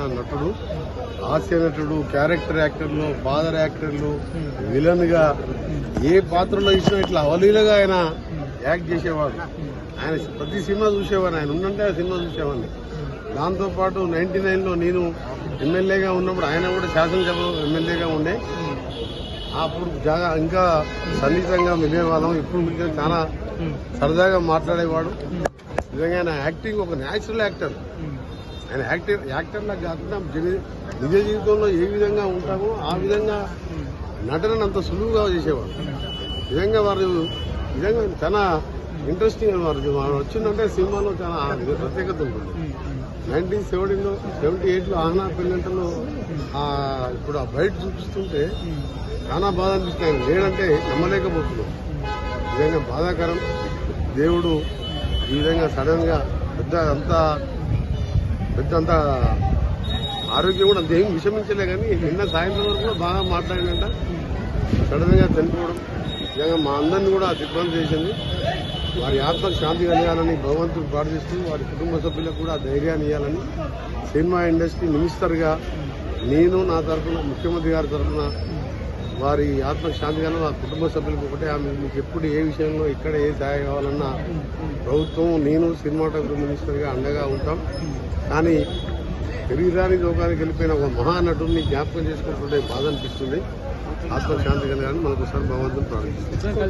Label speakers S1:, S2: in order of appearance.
S1: చెందిన నటుడు హాస్య నటుడు క్యారెక్టర్ యాక్టర్లు ఫాదర్ యాక్టర్లు విలన్గా ఏ పాత్రలో ఇచ్చినా ఇట్లా అవలీలగా ఆయన యాక్ట్ చేసేవాడు. ఆయన ప్రతి సినిమా చూసేవాడు ఆయన ఉండంటే ఆ సినిమా చూసేవాడిని. దాంతో పాటు నైన్టీ నైన్లో నేను ఎమ్మెల్యేగా ఉన్నప్పుడు ఆయన కూడా శాసనసభ ఎమ్మెల్యేగా ఉండే. అప్పుడు జాగా ఇంకా సన్నిహితంగా మిగిలేవాళ్ళం ఇప్పుడు మిగిలిన చాలా సరదాగా మాట్లాడేవాడు. నిజంగా ఆయన యాక్టింగ్ ఒక న్యాచురల్ యాక్టర్ నేను యాక్టర్ యాక్టర్లా కాకుండా నిజ జీవితంలో ఏ విధంగా ఉంటామో ఆ విధంగా నటనను అంత సులువుగా చేసేవాడు నిజంగా వారు నిజంగా చాలా ఇంట్రెస్టింగ్ వారు వారు వచ్చిందంటే సినిమాలో చాలా ప్రత్యేకత ఉంటుంది. నైన్టీన్ సెవెంటీలో సెవెంటీ ఎయిట్లో ఆహ్నా పెళ్ళంటలో ఇప్పుడు ఆ బయట చూపిస్తుంటే చాలా బాధ అనిపిస్తుంది. ఆయన లేడంటే నమ్మలేకపోతున్నాం నిజంగా బాధాకరం. దేవుడు ఈ విధంగా సడన్గా పెద్ద అంతా పెద్ద అంత ఆరోగ్యం కూడా అంత ఏం విషమించలే కానీ నిన్న సాయంత్రం వరకు కూడా బాగా మాట్లాడినంట. సడన్గా చనిపోవడం. నిజంగా మా అందరిని కూడా దిగ్బంధం చేసింది. వారి ఆత్మకు శాంతి కలగాలని భగవంతుడు ప్రార్థిస్తూ వారి కుటుంబ సభ్యులకు కూడా ధైర్యాన్ని ఇవ్వాలని సినిమా ఇండస్ట్రీ మినిస్టర్గా నేను నా తరఫున ముఖ్యమంత్రి గారి తరఫున వారి ఆత్మకు శాంతి వారి కుటుంబ సభ్యులకు ఒకటే ఆమె మీకు ఎప్పుడు ఏ విషయంలో ఇక్కడ ఏ సహాయం కావాలన్నా ప్రభుత్వం నేను సినిమాటోగ్రఫీ మినిస్టర్గా అండగా ఉంటాం. కానీ శరీరాన్ని లోకానికి వెళ్ళిపోయిన ఒక మహానటుడిని జ్ఞాపకం చేసుకుంటుంటే బాధ అనిపిస్తుంది. ఆత్మశాంతి కలగాలని మనకోసారి భగవంతుని ప్రార్థిస్తుంది